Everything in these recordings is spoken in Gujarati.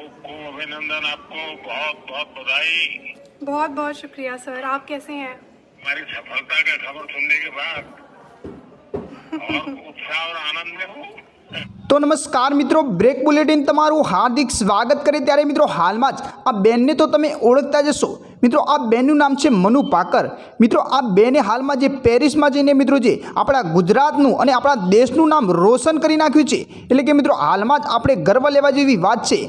खूब खूब अभिनंदन आपको बहुत बहुत बधाई बहुत बहुत शुक्रिया सर आप कैसे हैं हमारी सफलता का खबर सुनने के बाद और उत्साह और आनंद में हूँ તો નમસ્કાર મિત્રો બ્રેક બુલેટિન તમારું હાર્દિક સ્વાગત કરે ત્યારે મિત્રો હાલમાં જ આ બેનને તો તમે ઓળખતા જશો મિત્રો આ બેનનું નામ છે મનુ પાકર મિત્રો આ બેને હાલમાં જે પેરિસમાં જઈને મિત્રો જે આપણા ગુજરાતનું અને આપણા દેશનું નામ રોશન કરી નાખ્યું છે એટલે કે મિત્રો હાલમાં જ આપણે ગર્વ લેવા જેવી વાત છે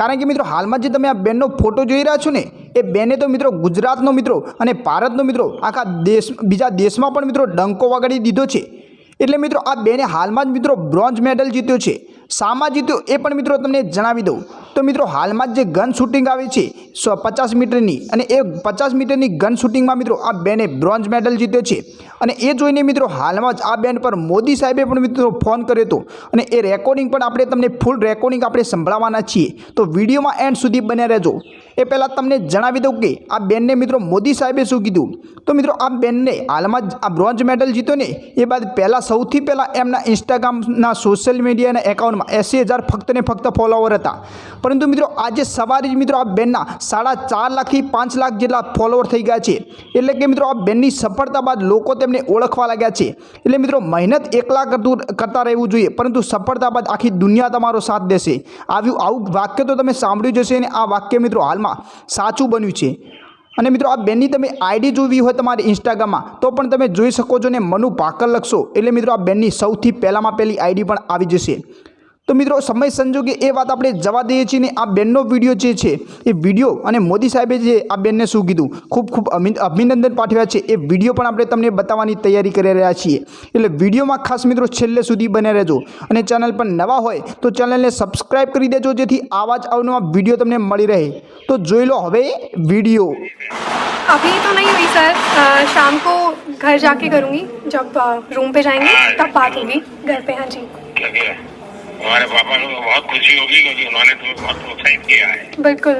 કારણ કે મિત્રો હાલમાં જે તમે આ બેનનો ફોટો જોઈ રહ્યા છો ને, એ બેને તો મિત્રો ગુજરાતનો મિત્રો અને ભારતનો મિત્રો આખા દેશ, બીજા દેશમાં પણ મિત્રો ડંકો વગાડી દીધો છે. એટલે મિત્રો આ બેને હાલમાં જ મિત્રો બ્રોન્ઝ મેડલ જીત્યો છે. શામાં જીત્યો એ પણ મિત્રો તમને જણાવી દઉં. તો મિત્રો હાલમાં જે ગન શૂટિંગ આવે છે, સો પચાસ મીટરની અને એ પચાસ મીટરની ગન શૂટિંગમાં મિત્રો આ બેને બ્રોન્ઝ મેડલ જીત્યો છે. અને એ જોઈને મિત્રો હાલમાં જ આ બેન પર મોદી સાહેબે પણ મિત્રો ફોન કર્યો હતો. અને એ રેકોર્ડિંગ પણ આપણે તમને ફૂલ રેકોર્ડિંગ આપણે સંભળાવવાના છીએ. તો વિડીયોમાં એન્ડ સુધી બન્યા રહેજો. એ પહેલાં તમને જણાવી દઉં કે આ બેનને મિત્રો મોદી સાહેબે શું કીધું? તો મિત્રો આ બેનને હાલમાં જ આ બ્રોન્ઝ મેડલ જીત્યો ને, એ બાદ પહેલાં સૌથી પહેલાં એમના ઇન્સ્ટાગ્રામના સોશિયલ મીડિયાના એકાઉન્ટમાં એંસી હજાર ફક્ત ને ફક્ત ફોલોવર હતા. પરંતુ મિત્રો આજે સવારે જ મિત્રો આ બેનના સાડા ચાર લાખથી પાંચ લાખ જેટલા ફોલોવર થઈ ગયા છે. એટલે કે મિત્રો આ બેનની સફળતા બાદ લોકો તેમને ઓળખવા લાગ્યા છે. એટલે મિત્રો મહેનત એકલા કરતું કરતા રહેવું જોઈએ, પરંતુ સફળતા બાદ આખી દુનિયા તમારો સાથ દેશે. આવ્યું આવું વાક્ય તો તમે સાંભળ્યું જશે અને આ વાક્ય મિત્રો હાલમાં સાચું બન્યું છે. અને મિત્રો, આ બેનની તમે આઈડી જોવી હોય તમારી ઇન્સ્ટાગ્રામમાં તો પણ તમે જોઈ શકો છો ને મનુ ભાકર લખશો. એટલે મિત્રો, આ બેનની સૌથી પહેલાંમાં પહેલી આઈડી પણ આવી જશે. તો મિત્રો સમય સંજોગે એ વાત આપણે જવા દઈએ છીએ ને આ બેનનો વિડીયો જે છે એ વિડીયો અને મોદી સાહેબે જે આ બેનને શું કીધું ખૂબ ખૂબ અભિ- અભિનંદન પાઠવ્યા છે એ વિડીયો પણ આપણે તમને બતાવવાની તૈયારી કરી રહ્યા છીએ એટલે વિડીયોમાં ખાસ મિત્રો છેલ્લે સુધી બને રહેજો અને ચેનલ પર નવા હોય તો ચેનલને સબસ્ક્રાઈબ કરી દેજો જેથી આવા જ અવનવા વિડીયો તમને મળી રહે તો જોઈ લો હવે વિડીયો अभी तो नहीं हुई सर अ, शाम को घर जाके करूँगी जब अ, रूम पे जाएंगे तब बात होगी घर पे हाँ जी लगे हमारे पापा को तो बहुत खुशी होगी क्योंकि उन्होंने तुम्हें बहुत प्रोत्साहित किया है बिल्कुल